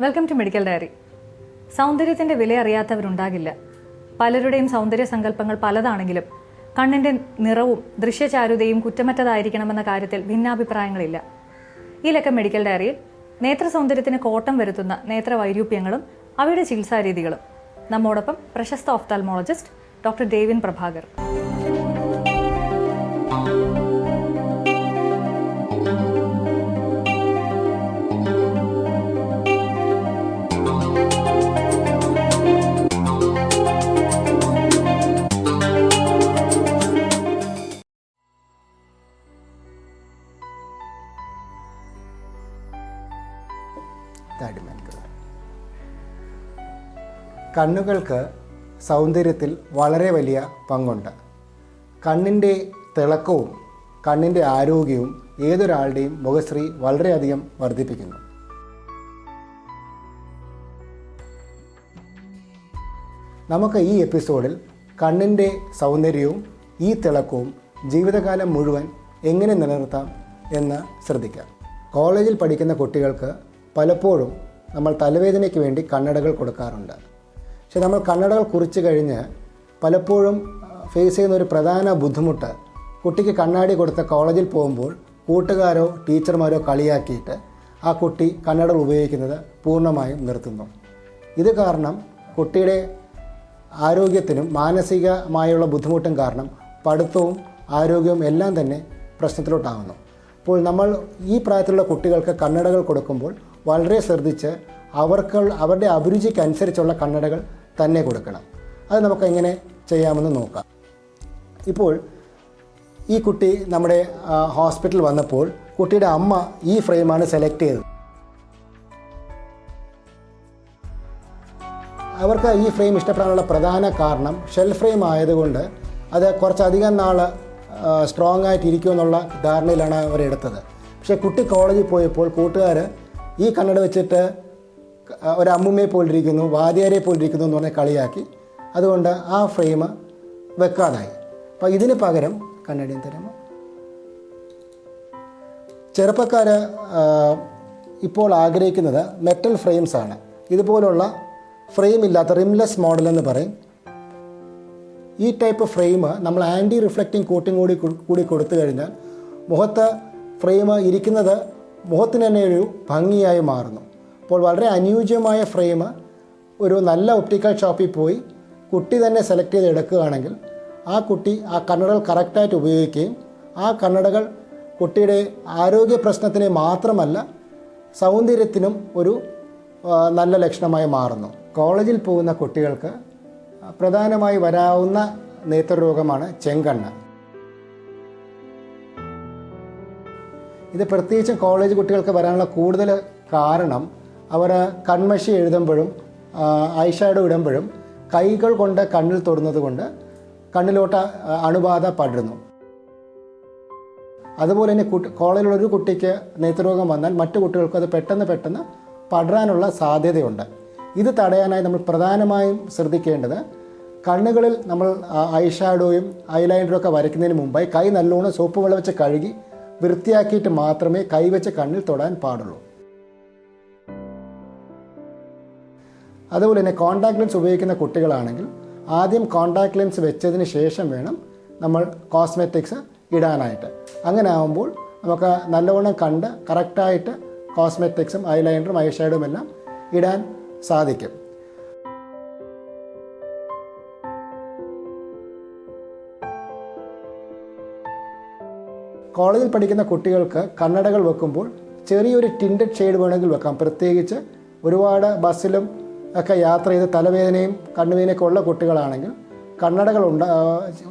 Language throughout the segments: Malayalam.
വെൽക്കം ടു മെഡിക്കൽ ഡയറി സൗന്ദര്യത്തിന്റെ വില അറിയാത്തവരുണ്ടാകില്ല. പലരുടെയും സൗന്ദര്യ സങ്കല്പങ്ങൾ പലതാണെങ്കിലും കണ്ണിന്റെ നിറവും ദൃശ്യചാരുതയും കുറ്റമറ്റതായിരിക്കണമെന്ന കാര്യത്തിൽ ഭിന്നാഭിപ്രായങ്ങളില്ല. ഈ ലക്കം മെഡിക്കൽ ഡയറിയിൽ നേത്ര സൗന്ദര്യത്തിന് കോട്ടം വരുത്തുന്ന നേത്ര വൈരൂപ്യങ്ങളും അവയുടെ ചികിത്സാരീതികളും. നമ്മോടൊപ്പം പ്രശസ്ത ഓഫ്താൽമോളജിസ്റ്റ് ഡോക്ടർ ഡേവിൻ പ്രഭാകർ താടിമൻകൾ കണ്ണുകൾക്ക് സൗന്ദര്യത്തിൽ വളരെ വലിയ പങ്കുണ്ട്. കണ്ണിന്റെ തിളക്കവും കണ്ണിന്റെ ആരോഗ്യവും ഏതൊരാളുടെയും മുഖശ്രീ വളരെയധികം വർദ്ധിപ്പിക്കുന്നു. നമുക്ക് ഈ എപ്പിസോഡിൽ കണ്ണിന്റെ സൗന്ദര്യവും ഈ തിളക്കവും ജീവിതകാലം മുഴുവൻ എങ്ങനെ നിലനിർത്താം എന്ന് ശ്രദ്ധിക്കാം. കോളേജിൽ പഠിക്കുന്ന കുട്ടികൾക്ക് പലപ്പോഴും നമ്മൾ തലവേദനയ്ക്ക് വേണ്ടി കണ്ണടകൾ കൊടുക്കാറുണ്ട്. പക്ഷെ നമ്മൾ കണ്ണടകൾ കുറിച്ച് കഴിഞ്ഞ് പലപ്പോഴും ഫേസ് ചെയ്യുന്ന ഒരു പ്രധാന ബുദ്ധിമുട്ട് കുട്ടിക്ക് കണ്ണാടി കൊടുത്ത കോളേജിൽ പോകുമ്പോൾ കൂട്ടുകാരോ ടീച്ചർമാരോ കളിയാക്കിയിട്ട് ആ കുട്ടി കണ്ണടകൾ ഉപയോഗിക്കുന്നത് പൂർണമായും നിർത്തുന്നു. ഇത് കാരണം കുട്ടിയുടെ ആരോഗ്യത്തിനും മാനസികമായുള്ള ബുദ്ധിമുട്ടും കാരണം പഠിത്തവും ആരോഗ്യവും എല്ലാം തന്നെ പ്രശ്നത്തിലോട്ടാകുന്നു. അപ്പോൾ നമ്മൾ ഈ പ്രായത്തിലുള്ള കുട്ടികൾക്ക് കണ്ണടകൾ കൊടുക്കുമ്പോൾ വളരെ ശ്രദ്ധിച്ച് അവർക്ക് അവരുടെ അഭിരുചിക്കനുസരിച്ചുള്ള കണ്ണടകൾ തന്നെ കൊടുക്കണം. അത് നമുക്ക് എങ്ങനെ ചെയ്യാമെന്ന് നോക്കാം. ഇപ്പോൾ ഈ കുട്ടി നമ്മുടെ ഹോസ്പിറ്റൽ വന്നപ്പോൾ കുട്ടിയുടെ അമ്മ ഈ ഫ്രെയിമാണ് സെലക്ട് ചെയ്തത്. അവർക്ക് ഈ ഫ്രെയിം ഇഷ്ടപ്പെടാനുള്ള പ്രധാന കാരണം ഷെൽ ഫ്രെയിം ആയതുകൊണ്ട് അത് കുറച്ചധികം നാൾ സ്ട്രോങ് ആയിട്ടിരിക്കുമെന്നുള്ള ധാരണയിലാണ് അവരെടുത്തത്. പക്ഷേ കുട്ടി കോളേജിൽ പോയപ്പോൾ കൂട്ടുകാർ ഈ കണ്ണട വെച്ചിട്ട് ഒരു അമ്മുമ്മയെ പോലിരിക്കുന്നു വാദ്യാരെ പോലിരിക്കുന്നു എന്ന് പറഞ്ഞ് കളിയാക്കി. അതുകൊണ്ട് ആ ഫ്രെയിം വെക്കാതായി. അപ്പോൾ ഇതിന് പകരം കണ്ണടിയും തരുമോ ചെറുപ്പക്കാർ ഇപ്പോൾ ആഗ്രഹിക്കുന്നത് മെറ്റൽ ഫ്രെയിംസ് ആണ്. ഇതുപോലുള്ള ഫ്രെയിം ഇല്ലാത്ത റിംലെസ് മോഡൽ എന്ന് പറയും. ഈ ടൈപ്പ് ഫ്രെയിം നമ്മൾ ആന്റി റിഫ്ലക്റ്റിംഗ് കോട്ടിംഗ് കൂടി കൂടി കൊടുത്തു കഴിഞ്ഞാൽ മുഖത്ത് ഫ്രെയിം ഇരിക്കുന്നത് മുഖത്തിന് തന്നെ ഒരു ഭംഗിയായി മാറുന്നു. അപ്പോൾ വളരെ അനുയോജ്യമായ ഫ്രെയിം ഒരു നല്ല ഒപ്റ്റിക്കൽ ഷോപ്പിൽ പോയി കുട്ടി തന്നെ സെലക്ട് ചെയ്ത് എടുക്കുകയാണെങ്കിൽ ആ കുട്ടി ആ കണ്ണടകൾ കറക്റ്റായിട്ട് ഉപയോഗിക്കുകയും ആ കണ്ണടകൾ കുട്ടിയുടെ ആരോഗ്യ പ്രശ്നത്തിന് മാത്രമല്ല സൗന്ദര്യത്തിനും ഒരു നല്ല ലക്ഷണമായി മാറുന്നു. കോളേജിൽ പോകുന്ന കുട്ടികൾക്ക് പ്രധാനമായി വരാവുന്ന നേത്രരോഗമാണ് ചെങ്കണ്ണ്. ഇത് പ്രത്യേകിച്ചും കോളേജ് കുട്ടികൾക്ക് വരാനുള്ള കൂടുതൽ കാരണം അവർ കൺമഷി എഴുതുമ്പോഴും ഐഷാഡോ ഇടുമ്പോഴും കൈകൾ കൊണ്ട് കണ്ണിൽ തൊടുന്നത് കൊണ്ട് കണ്ണിലോട്ട് അണുബാധ പടരുന്നു. അതുപോലെ തന്നെ കുട്ടി കോളേജിലുള്ള ഒരു കുട്ടിക്ക് നേത്രരോഗം വന്നാൽ മറ്റു കുട്ടികൾക്ക് അത് പെട്ടെന്ന് പെട്ടെന്ന് പടരാനുള്ള സാധ്യതയുണ്ട്. ഇത് തടയാനായി നമ്മൾ പ്രധാനമായും ശ്രദ്ധിക്കേണ്ടത് കണ്ണുകളിൽ നമ്മൾ ഐഷാഡോയും ഐലൈനറും ഒക്കെ വരയ്ക്കുന്നതിന് മുമ്പായി കൈ നല്ലോണം സോപ്പ് വെള്ളം വെച്ച് കഴുകി വൃത്തിയാക്കിയിട്ട് മാത്രമേ കൈവച്ച കണ്ണിൽ തൊടാൻ പാടുള്ളൂ. അതുപോലെ തന്നെ കോണ്ടാക്ട് ലെൻസ് ഉപയോഗിക്കുന്ന കുട്ടികളാണെങ്കിൽ ആദ്യം കോണ്ടാക്ട് ലെൻസ് വെച്ചതിന് ശേഷം വേണം നമ്മൾ കോസ്മെറ്റിക്സ് ഇടാനായിട്ട്. അങ്ങനെ ആകുമ്പോൾ നമുക്ക് നല്ലവണ്ണം കണ്ട് കറക്റ്റായിട്ട് കോസ്മെറ്റിക്സും ഐലൈനറും ഐഷാഡും എല്ലാം ഇടാൻ സാധിക്കും. കോളേജിൽ പഠിക്കുന്ന കുട്ടികൾക്ക് കണ്ണടകൾ വെക്കുമ്പോൾ ചെറിയൊരു ടിൻഡഡ് ഷെയ്ഡ് വേണമെങ്കിൽ വെക്കാം. പ്രത്യേകിച്ച് ഒരുപാട് ബസ്സിലും ഒക്കെ യാത്ര ചെയ്ത് തലവേദനയും കണ്ണുവേദനയൊക്കെ ഉള്ള കുട്ടികളാണെങ്കിൽ കണ്ണടകൾ ഉണ്ട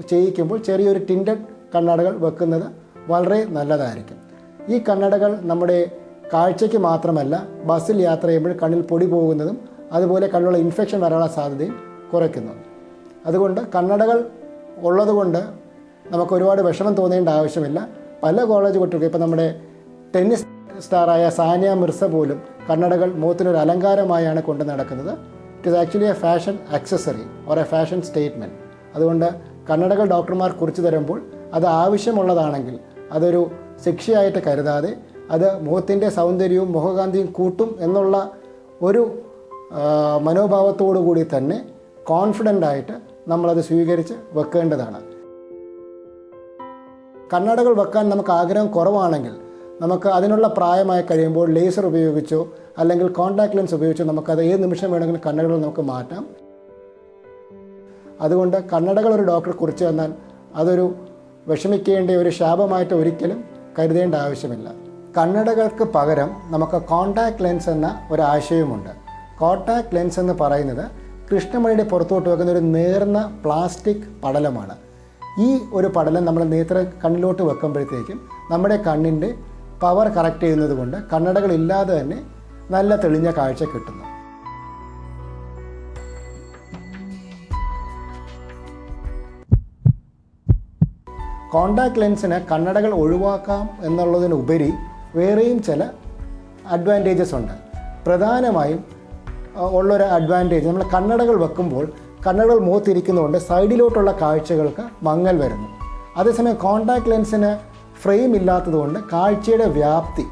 ചെയ്യിക്കുമ്പോൾ ചെറിയൊരു ടിൻഡഡ് കണ്ണടകൾ വെക്കുന്നത് വളരെ നല്ലതായിരിക്കും. ഈ കണ്ണടകൾ നമ്മുടെ കാഴ്ചയ്ക്ക് മാത്രമല്ല ബസ്സിൽ യാത്ര ചെയ്യുമ്പോൾ കണ്ണിൽ പൊടി പോകുന്നതും അതുപോലെ കണ്ണുള്ള ഇൻഫെക്ഷൻ വരാനുള്ള സാധ്യതയും കുറയ്ക്കുന്നു. അതുകൊണ്ട് കണ്ണടകൾ ഉള്ളതുകൊണ്ട് നമുക്ക് ഒരുപാട് വിഷമം തോന്നേണ്ട ആവശ്യമില്ല. പല കോളേജ് കുട്ടികൾക്കും ഇപ്പോൾ നമ്മുടെ ടെന്നീസ് സ്റ്റാറായ സാനിയ മിർസ പോലും കണ്ണടകൾ മുഖത്തിനൊരു അലങ്കാരമായാണ് കൊണ്ട് നടക്കുന്നത്. It is actually a fashion accessory or a fashion statement അതുകൊണ്ട് കണ്ണടകൾ ഡോക്ടർമാർ കുറിച്ച് തരുമ്പോൾ അത് ആവശ്യമുള്ളതാണെങ്കിൽ അതൊരു ശിക്ഷയായിട്ട് കരുതാതെ അത് മുഖത്തിന്റെ സൗന്ദര്യവും മുഖകാന്തിയും കൂട്ടും എന്നുള്ള ഒരു മനോഭാവത്തോടു കൂടി തന്നെ കോൺഫിഡന്റ് ആയിട്ട് നമ്മളത് സ്വീകരിച്ച് വെക്കേണ്ടതാണ്. കണ്ണടകൾ വെക്കാൻ നമുക്ക് ആഗ്രഹം കുറവാണെങ്കിൽ നമുക്ക് അതിനുള്ള പ്രായമായി കഴിയുമ്പോൾ ലേസർ ഉപയോഗിച്ചോ അല്ലെങ്കിൽ കോൺടാക്ട് ലെൻസ് ഉപയോഗിച്ചോ നമുക്കത് ഏത് നിമിഷം വേണമെങ്കിലും കണ്ണടകൾ നമുക്ക് മാറ്റാം. അതുകൊണ്ട് കണ്ണടകൾ ഒരു ഡോക്ടർ കുറിച്ച് തന്നാൽ അതൊരു വിഷമിക്കേണ്ട ഒരു ശാപമായിട്ട് ഒരിക്കലും കരുതേണ്ട ആവശ്യമില്ല. കണ്ണടകൾക്ക് പകരം നമുക്ക് കോൺടാക്ട് ലെൻസ് എന്ന ഒരു ആശയവുമുണ്ട്. കോൺടാക്ട് ലെൻസ് എന്ന് പറയുന്നത് കൃഷ്ണമണിയുടെ പുറത്തോട്ട് വെക്കുന്ന ഒരു നേർന്ന പ്ലാസ്റ്റിക് പടലമാണ്. ഈ ഒരു പടലം നമ്മൾ നേത്ര കണ്ണിലോട്ട് വെക്കുമ്പോഴത്തേക്കും നമ്മുടെ കണ്ണിന്റെ പവർ കറക്റ്റ് ചെയ്യുന്നത് കൊണ്ട് കണ്ണടകളില്ലാതെ തന്നെ നല്ല തെളിഞ്ഞ കാഴ്ച കിട്ടുന്നു. കോണ്ടാക്ട് ലെൻസിന് കണ്ണടകൾ ഒഴിവാക്കാം എന്നുള്ളതിനുപരി വേറെയും ചില അഡ്വാന്റേജസ് ഉണ്ട്. പ്രധാനമായും ഉള്ളൊരു അഡ്വാന്റേജ് നമ്മൾ കണ്ണടകൾ വെക്കുമ്പോൾ കണ്ണടകൾ മുഖത്തിരിക്കുന്നതുകൊണ്ട് സൈഡിലോട്ടുള്ള കാഴ്ചകൾക്ക് മങ്ങൽ വരുന്നു. അതേസമയം കോണ്ടാക്ട് ലെൻസിന് ഫ്രെയിം ഇല്ലാത്തതുകൊണ്ട് കാഴ്ചയുടെ വ്യാപ്തി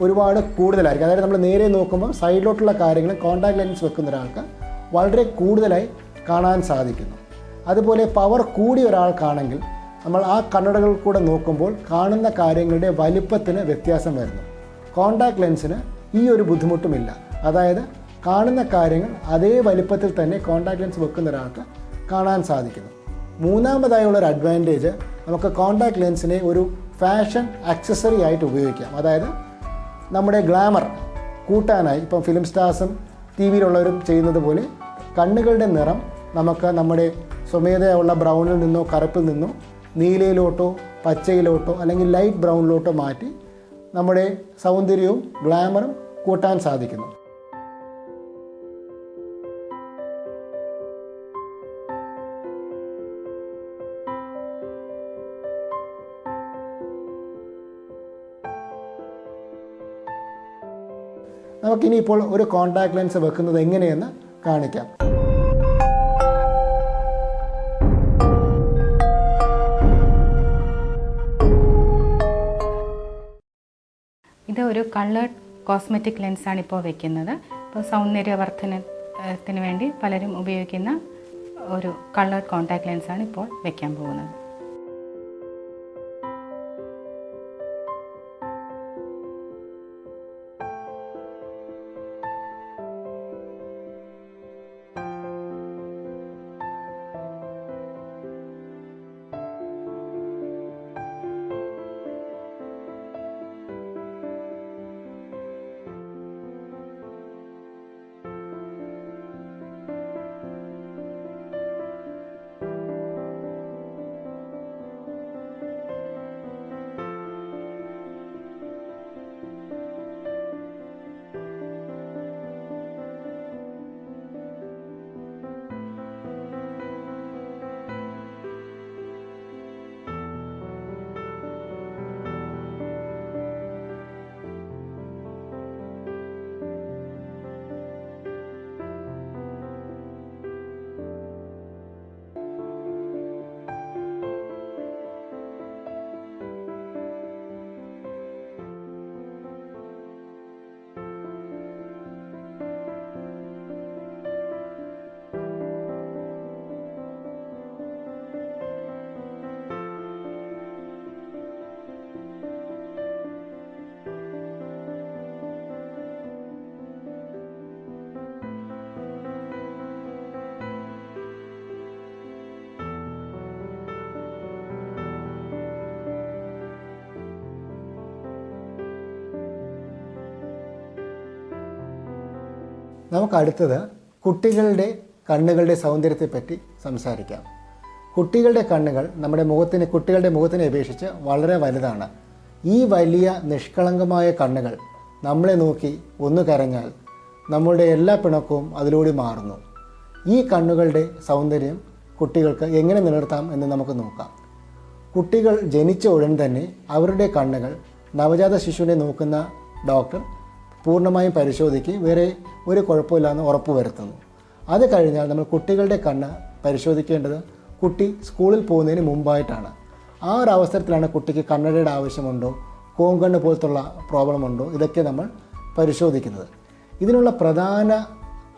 ഒരുപാട് കൂടുതലായിരിക്കും. അതായത് നമ്മൾ നേരെ നോക്കുമ്പോൾ സൈഡിലോട്ടുള്ള കാര്യങ്ങൾ കോണ്ടാക്ട് ലെൻസ് വെക്കുന്ന ഒരാൾക്ക് വളരെ കൂടുതലായി കാണാൻ സാധിക്കുന്നു. അതുപോലെ പവർ കൂടിയ ഒരാൾക്കാണെങ്കിൽ നമ്മൾ ആ കണ്ണടകൾ കൂടെ നോക്കുമ്പോൾ കാണുന്ന കാര്യങ്ങളുടെ വലിപ്പത്തിന് വ്യത്യാസം വരുന്നു. കോണ്ടാക്ട് ലെൻസിന് ഈ ഒരു ബുദ്ധിമുട്ടുമില്ല. അതായത് കാണുന്ന കാര്യങ്ങൾ അതേ വലിപ്പത്തിൽ തന്നെ കോണ്ടാക്ട് ലെൻസ് വെക്കുന്ന ഒരാൾക്ക് കാണാൻ സാധിക്കുന്നു. മൂന്നാമതായുള്ള ഒരു അഡ്വാന്റേജ് നമുക്ക് കോണ്ടാക്ട് ലെൻസിനെ ഒരു ഫാഷൻ ആക്സസറി ആയിട്ട് ഉപയോഗിക്കാം. അതായത് നമ്മുടെ ഗ്ലാമർ കൂട്ടാനായി ഇപ്പം ഫിലിം സ്റ്റാർസും ടി വിയിലുള്ളവരും ചെയ്യുന്നത് പോലെ കണ്ണുകളുടെ നിറം നമുക്ക് നമ്മുടെ സ്വമേധയുള്ള ബ്രൗണിൽ നിന്നോ കറുപ്പിൽ നിന്നോ നീലയിലോട്ടോ പച്ചയിലോട്ടോ അല്ലെങ്കിൽ ലൈറ്റ് ബ്രൗണിലോട്ടോ മാറ്റി നമ്മുടെ സൗന്ദര്യവും ഗ്ലാമറും കൂട്ടാൻ സാധിക്കുന്നു. നമുക്കിനിയിപ്പോൾ ഒരു കോൺടാക്ട് ലെൻസ് വെക്കുന്നത് എങ്ങനെയെന്ന് കാണിക്കാം. ഇത് ഒരു കളേർഡ് കോസ്മെറ്റിക് ലെൻസാണ് ഇപ്പോൾ വെക്കുന്നത്. ഇപ്പോൾ സൗന്ദര്യവർദ്ധനത്തിന് വേണ്ടി പലരും ഉപയോഗിക്കുന്ന ഒരു കളേർഡ് കോൺടാക്ട് ലെൻസാണ് ഇപ്പോൾ വെക്കാൻ പോകുന്നത്. നമുക്ക് അടുത്തത് കുട്ടികളുടെ കണ്ണുകളുടെ സൗന്ദര്യത്തെപ്പറ്റി സംസാരിക്കാം. കുട്ടികളുടെ കണ്ണുകൾ നമ്മുടെ മുഖത്തിന് കുട്ടികളുടെ മുഖത്തിനെ അപേക്ഷിച്ച് വളരെ വലുതാണ്. ഈ വലിയ നിഷ്കളങ്കമായ കണ്ണുകൾ നമ്മളെ നോക്കി ഒന്ന് കരഞ്ഞാൽ നമ്മളുടെ എല്ലാ പിണക്കവും അതിലൂടെ മാറുന്നു. ഈ കണ്ണുകളുടെ സൗന്ദര്യം കുട്ടികൾക്ക് എങ്ങനെ നിലനിർത്താം എന്ന് നമുക്ക് നോക്കാം. കുട്ടികൾ ജനിച്ച ഉടൻ തന്നെ അവരുടെ കണ്ണുകൾ നവജാത ശിശുവിനെ നോക്കുന്ന ഡോക്ടർ പൂർണമായും പരിശോധിക്കുകയും വേറെ ഒരു കുഴപ്പമില്ലാന്ന് ഉറപ്പ് വരുത്തുന്നു. അത് കഴിഞ്ഞാൽ നമ്മൾ കുട്ടികളുടെ കണ്ണ് പരിശോധിക്കേണ്ടത് കുട്ടി സ്കൂളിൽ പോകുന്നതിന് മുമ്പായിട്ടാണ്. ആ ഒരു അവസരത്തിലാണ് കുട്ടിക്ക് കണ്ണടയുടെ ആവശ്യമുണ്ടോ കോങ്കണ്ണ് പോലത്തുള്ള പ്രോബ്ലം ഉണ്ടോ ഇതൊക്കെ നമ്മൾ പരിശോധിക്കുന്നത്. ഇതിനുള്ള പ്രധാന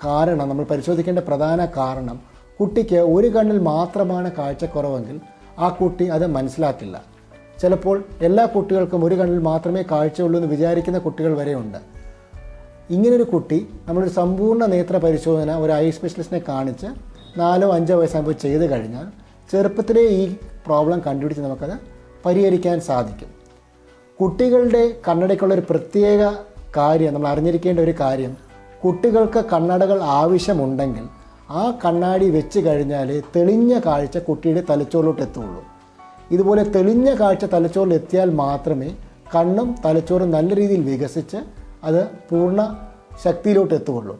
കാരണം നമ്മൾ പരിശോധിക്കേണ്ട പ്രധാന കാരണം കുട്ടിക്ക് ഒരു കണ്ണിൽ മാത്രമാണ് കാഴ്ചക്കുറവെങ്കിൽ ആ കുട്ടി അത് മനസ്സിലാക്കില്ല. ചിലപ്പോൾ എല്ലാ കുട്ടികൾക്കും ഒരു കണ്ണിൽ മാത്രമേ കാഴ്ചയുള്ളൂ എന്ന് വിചാരിക്കുന്ന കുട്ടികൾ വരെയുണ്ട്. ഇങ്ങനൊരു കുട്ടി നമ്മളൊരു സമ്പൂർണ നേത്ര പരിശോധന ഒരു ഐ സ്പെഷ്യലിസ്റ്റിനെ കാണിച്ച് നാലോ അഞ്ചോ വയസ്സാകുമ്പോൾ ചെയ്ത് കഴിഞ്ഞാൽ ചെറുപ്പത്തിലേ ഈ പ്രോബ്ലം കണ്ടുപിടിച്ച് നമുക്കത് പരിഹരിക്കാൻ സാധിക്കും. കുട്ടികളുടെ കണ്ണടയ്ക്കുള്ള ഒരു പ്രത്യേക കാര്യം നമ്മൾ അറിഞ്ഞിരിക്കേണ്ട ഒരു കാര്യം കുട്ടികൾക്ക് കണ്ണടകൾ ആവശ്യമുണ്ടെങ്കിൽ ആ കണ്ണാടി വെച്ച് കഴിഞ്ഞാൽ തെളിഞ്ഞ കാഴ്ച കുട്ടിയുടെ തലച്ചോറിലോട്ട് എത്തുള്ളൂ. ഇതുപോലെ തെളിഞ്ഞ കാഴ്ച തലച്ചോറിൽ എത്തിയാൽ മാത്രമേ കണ്ണും തലച്ചോറും നല്ല രീതിയിൽ വികസിച്ച് അത് പൂർണ ശക്തിയിലോട്ട് എത്തുകയുള്ളൂ.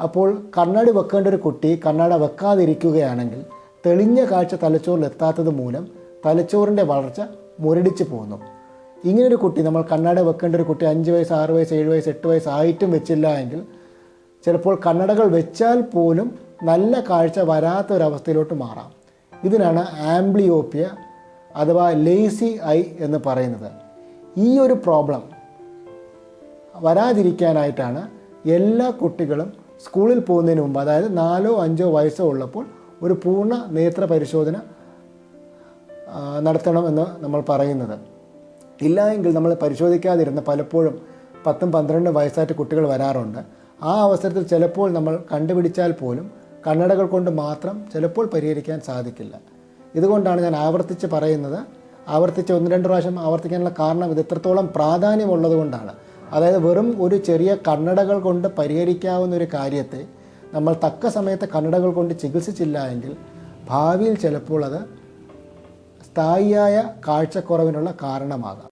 അപ്പോൾ കണ്ണാടി വെക്കേണ്ട ഒരു കുട്ടി കണ്ണാട വെക്കാതിരിക്കുകയാണെങ്കിൽ തെളിഞ്ഞ കാഴ്ച തലച്ചോറിൽ എത്താത്തത് മൂലം തലച്ചോറിന്റെ വളർച്ച മുരടിച്ച് പോകുന്നു. ഇങ്ങനൊരു കുട്ടി നമ്മൾ കണ്ണട വെക്കേണ്ട ഒരു കുട്ടി അഞ്ച് വയസ്സ് ആറ് വയസ്സ് ഏഴ് വയസ്സ് എട്ട് വയസ്സ് ആയിട്ടും വെച്ചില്ല എങ്കിൽ ചിലപ്പോൾ കണ്ണടകൾ വെച്ചാൽ പോലും നല്ല കാഴ്ച വരാത്ത ഒരവസ്ഥയിലോട്ട് മാറാം. ഇതിനാണ് ആംബ്ലിയോപ്പിയ അഥവാ ലേസി ഐ എന്ന് പറയുന്നത്. ഈ ഒരു പ്രോബ്ലം വരാതിരിക്കാനായിട്ടാണ് എല്ലാ കുട്ടികളും സ്കൂളിൽ പോകുന്നതിന് മുമ്പ് അതായത് നാലോ അഞ്ചോ വയസ്സോ ഉള്ളപ്പോൾ ഒരു പൂർണ നേത്ര പരിശോധന നടത്തണമെന്ന് നമ്മൾ പറയുന്നത്. ഇല്ല എങ്കിൽ നമ്മൾ പരിശോധിക്കാതിരുന്ന പലപ്പോഴും പത്തും പന്ത്രണ്ടും വയസ്സായിട്ട് കുട്ടികൾ വരാറുണ്ട്. ആ അവസരത്തിൽ ചിലപ്പോൾ നമ്മൾ കണ്ടുപിടിച്ചാൽ പോലും കണ്ണടകൾ കൊണ്ട് മാത്രം ചിലപ്പോൾ പരിഹരിക്കാൻ സാധിക്കില്ല. ഇതുകൊണ്ടാണ് ഞാൻ ആവർത്തിച്ച് പറയുന്നത്. ആവർത്തിച്ച് ഒന്ന് രണ്ട് പ്രാവശ്യം ആവർത്തിക്കാനുള്ള കാരണം ഇത് എത്രത്തോളം പ്രാധാന്യമുള്ളത് കൊണ്ടാണ് അതായത് വെറും ഒരു ചെറിയ കണ്ണടകൾ കൊണ്ട് പരിഹരിക്കാവുന്ന ഒരു കാര്യത്തെ നമ്മൾ തക്ക സമയത്ത് കണ്ണടകൾ കൊണ്ട് ചികിത്സിച്ചില്ല എങ്കിൽ ഭാവിയിൽ ചിലപ്പോൾ അത് സ്ഥായിയായ കാഴ്ചക്കുറവിനുള്ള കാരണമാകാം.